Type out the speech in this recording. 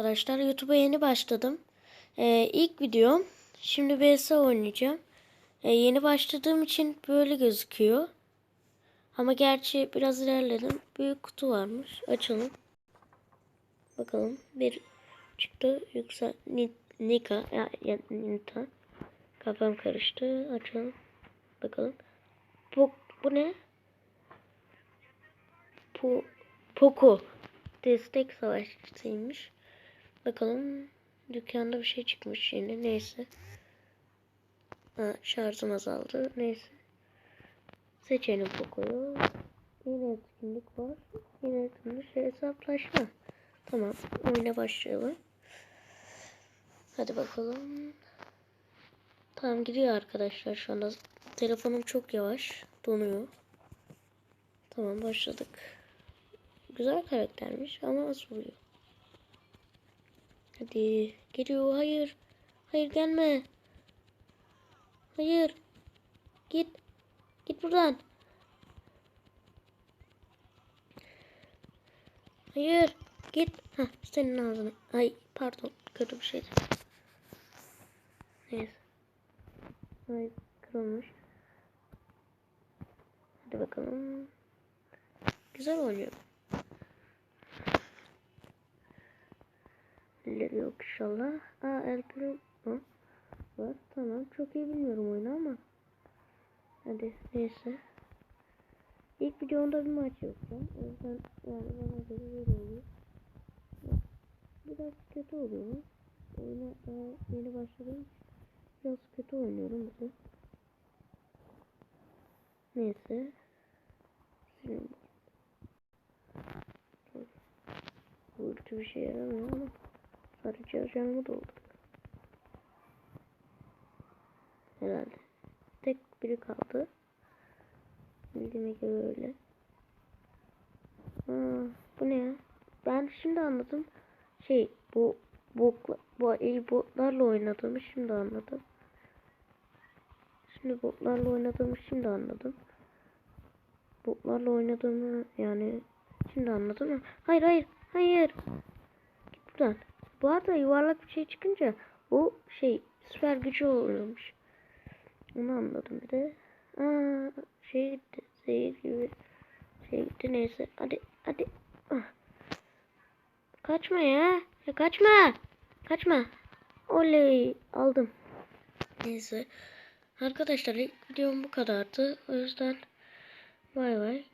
arkadaşlar. YouTube'a yeni başladım. Ee, ilk videom. Şimdi BS oynayacağım. Ee, yeni başladığım için böyle gözüküyor. Ama gerçi biraz ilerledim. Büyük kutu varmış. Açalım. Bakalım. Bir çıktı. Yüksel Ni- Nika. Ya, ya, Nita. Kafam karıştı. Açalım. Bakalım. Bu, bu ne? Po, Poco. Destek savaşçısıymış. Bakalım dükkanda bir şey çıkmış yine. Neyse. Ha, şarjım azaldı. Neyse. Seçelim Poco'yu. Yine etkinlik var. Yine etkinlik hesaplaşma. Tamam. Oyuna başlayalım. Hadi bakalım. Tamam gidiyor arkadaşlar şu anda. Telefonum çok yavaş. Donuyor. Tamam başladık. Güzel karaktermiş ama az vuruyor. Hadi geliyor. Hayır. Hayır gelme. Hayır. Git. Git buradan. Hayır. Git. Heh, senin ağzına. Ay pardon. Kötü bir şeydi. Neyse. Ay kırılmış. Hadi bakalım. Güzel oynuyor. Yok inşallah. Aa el Primo var. Tamam. Çok iyi bilmiyorum oyunu ama. Hadi neyse. İlk videomda bir maç yapacağım. O yüzden yani bana göre böyle oluyor. Biraz kötü oluyor. Oyuna daha yeni başladığım için biraz kötü oynuyorum bugün. Neyse. Şimdi bu bir şey yaramıyor ama canımı doldurduk. Herhalde. Tek biri kaldı. Bildiğime göre öyle. Aa, bu ne ya? Ben şimdi anladım. Şey bu bokla, bu iyi botlarla oynadığımı şimdi anladım. Şimdi botlarla oynadığımı şimdi anladım. Botlarla oynadığımı yani şimdi anladım hayır hayır hayır. Git buradan. Bu arada yuvarlak bir şey çıkınca o şey süper gücü oluyormuş. Onu anladım bir de. Aa, şey gitti. Zehir gibi şey gitti neyse. Hadi hadi. Ah. Kaçma ya. Ya kaçma. Kaçma. Oley aldım. Neyse. Arkadaşlar ilk videom bu kadardı. O yüzden bay bay.